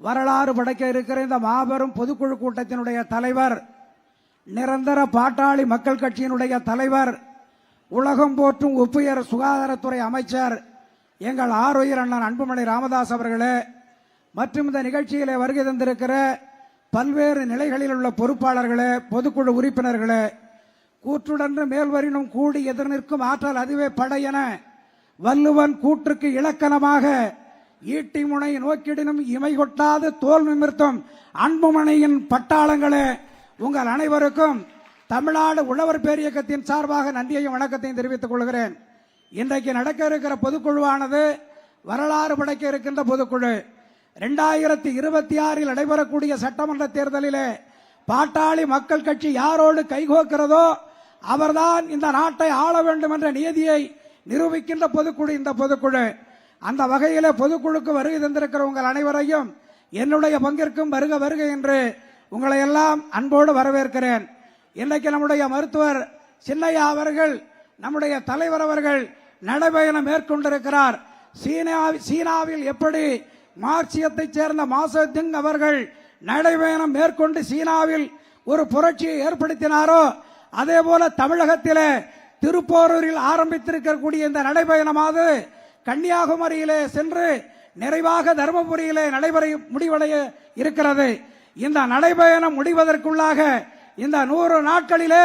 வரலாறு படைக்க இருக்கிற இந்த மாபெரும் பொதுக்குழு கூட்டத்தினுடைய தலைவர் நிரந்தர பாட்டாளி மக்கள் கட்சியினுடைய தலைவர் உலகம் போற்றும் ஒப்புயர் சுகாதாரத்துறை அமைச்சர் எங்கள் ஆரோயர் அண்ணன் அன்புமணி ராமதாஸ் அவர்களே மற்றும் இந்த நிகழ்ச்சியிலே வருகை தந்திருக்கிற பல்வேறு நிலைகளில் உள்ள பொறுப்பாளர்களே பொதுக்குழு உறுப்பினர்களே கூற்றுடன்று மேல்வரினும் கூடி எதிர் நிற்கும் ஆற்றல் அதுவே படையென வள்ளுவன் கூற்றுக்கு இலக்கணமாக ஈட்டி முனை நோக்கிடினும் இமை கொட்டாது தோல் நிமிர்த்தும். அன்புமணியின் பட்டாளங்களே உங்கள் அனைவருக்கும் தமிழ்நாடு உழவர் பேரியக்கத்தின் சார்பாக நன்றியையும் வணக்கத்தையும் தெரிவித்துக் கொள்கிறேன். இன்றைக்கு நடக்க இருக்கிற பொதுக்குழுவானது வரலாறு படைக்க இருக்கின்ற பொதுக்குழு. ரெண்டாயிரத்தி இருபத்தி ஆறில் நடைபெறக்கூடிய சட்டமன்ற தேர்தலிலே பாட்டாளி மக்கள் கட்சி யாரோடு கைகோக்கிறதோ அவர்தான் இந்த நாட்டை ஆள வேண்டும் என்ற நியதியை நிரூபிக்கின்ற பொதுக்குழு இந்த பொதுக்குழு. அந்த வகையில் பொதுக்குழுக்கு வருகை தந்திருக்கிற உங்கள் அனைவரையும் என்னுடைய பங்கிற்கும் வருக வருக என்று உங்களை எல்லாம் அன்போடு வரவேற்கிறேன். இன்றைக்கு நம்முடைய மருத்துவர் சின்னையா அவர்கள் நம்முடைய தலைவர் அவர்கள் நடைபயணம் மேற்கொண்டிருக்கிறார். சீனா சீனாவில் எப்படி மார்க்சியத்தைச் சேர்ந்த மாசத்திங் அவர்கள் நடைபயணம் மேற்கொண்டு சீனாவில் ஒரு புரட்சியை ஏற்படுத்தினாரோ அதே போல தமிழகத்திலே திருப்போரூரில் ஆரம்பித்திருக்கக்கூடிய இந்த நடைபயணமாவது கன்னியாகுமரியிலே சென்று நிறைவாக தருமபுரியிலே நடைபெற முடிவடைய இருக்கிறது. இந்த நடைபயணம் முடிவதற்குள்ளாக இந்த நூறு நாட்களிலே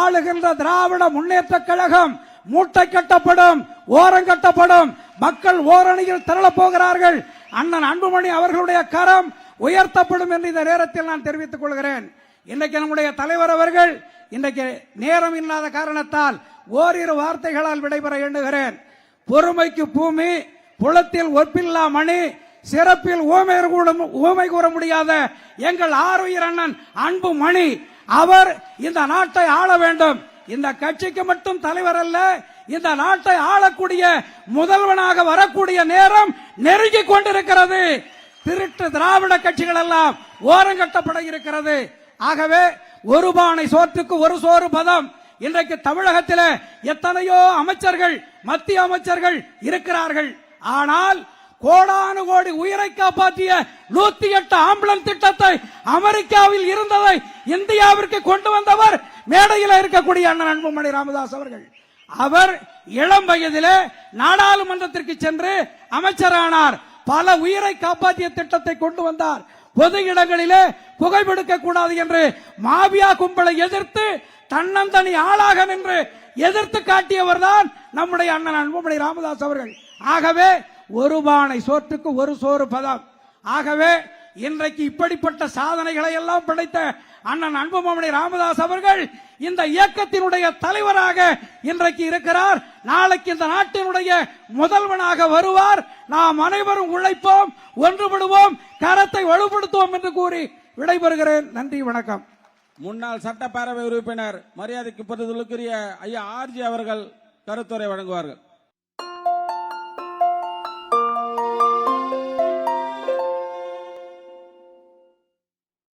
ஆளுகின்ற திராவிட முன்னேற்ற கழகம் மூட்டை கட்டப்படும் ஓரம் கட்டப்படும். மக்கள் ஓரணியில் திரளப் போகிறார்கள். அண்ணன் அன்புமணி அவர்களுடைய கரம் உயர்த்தப்படும் என்று இந்த நேரத்தில் நான் தெரிவித்துக் கொள்கிறேன். இன்றைக்கு நம்முடைய தலைவர் அவர்கள் இன்றைக்கு நேரம் இல்லாத காரணத்தால் ஓரிரு வார்த்தைகளால் விடைபெற எண்ணுகிறேன். பொறுமைக்கு பூமி புலத்தில் ஒப்பில்லா மணி சிறப்பில் ஓமை கூட ஊமை கூற முடியாத எங்கள் ஆறுயிர் அண்ணன் அன்பு மணி. அவர் இந்த நாட்டை ஆள வேண்டும். இந்த கட்சிக்கு மட்டும் தலைவர் அல்ல இந்த நாட்டை ஆளக்கூடிய முதல்வனாக வரக்கூடிய நேரம் நெருங்கி கொண்டிருக்கிறது. திருட்டு திராவிட கட்சிகள் எல்லாம் ஓரங்கட்டப்பட இருக்கிறது. ஆகவே ஒரு பானை சோற்றுக்கு ஒரு சோறு பதம். இன்றைக்கு தமிழகத்தில் எத்தனையோ அமைச்சர்கள் மத்திய அமைச்சர்கள் இருக்கிறார்கள். ஆனால் கோடானு கோடி உயிரை காப்பாற்றிய நூத்தி எட்டு ஆம்புலன்ஸ் திட்டத்தை அமெரிக்காவில் இருந்ததை இந்தியாவிற்கு கொண்டு வந்தவர் மேடையில் இருக்கக்கூடிய அண்ணன் அன்புமணி ராமதாஸ் அவர்கள். அவர் இளம் வயதிலே நாடாளுமன்றத்திற்கு சென்று அமைச்சரானார். பல உயிரை காப்பாற்றிய திட்டத்தை கொண்டு வந்தார். பொது இடங்களிலே புகைப்பிடிக்க கூடாது என்று மாபியா கும்பலை எதிர்த்து தன்னந்தனி ஆளாக நின்று எதிர்த்து காட்டியவர் தான் நம்முடைய அண்ணன் அன்புமணி ராமதாஸ் அவர்கள். ஆகவே ஒரு பானை சோற்றுக்கு ஒரு சோறு பதம். ஆகவே இன்றைக்கு இப்படிப்பட்ட சாதனைகளை எல்லாம் படைத்த அண்ணன் அன்புமணி ராமதாஸ் அவர்கள் இந்த இயக்கத்தினுடைய தலைவராக இன்றைக்கு இருக்கிறார். நாளைக்கு இந்த நாட்டினுடைய முதல்வனாக வருவார். நாம் அனைவரும் உழைப்போம் ஒன்றுபடுவோம் கரத்தை வலுப்படுத்துவோம் என்று கூறி விடைபெறுகிறேன். நன்றி வணக்கம். முன்னாள் சட்டப்பேரவை உறுப்பினர் மரியாதைக்கு பதிலுக்குரிய ஐயா ஆர்ஜி அவர்கள் கருத்துரை வழங்குவார்கள்.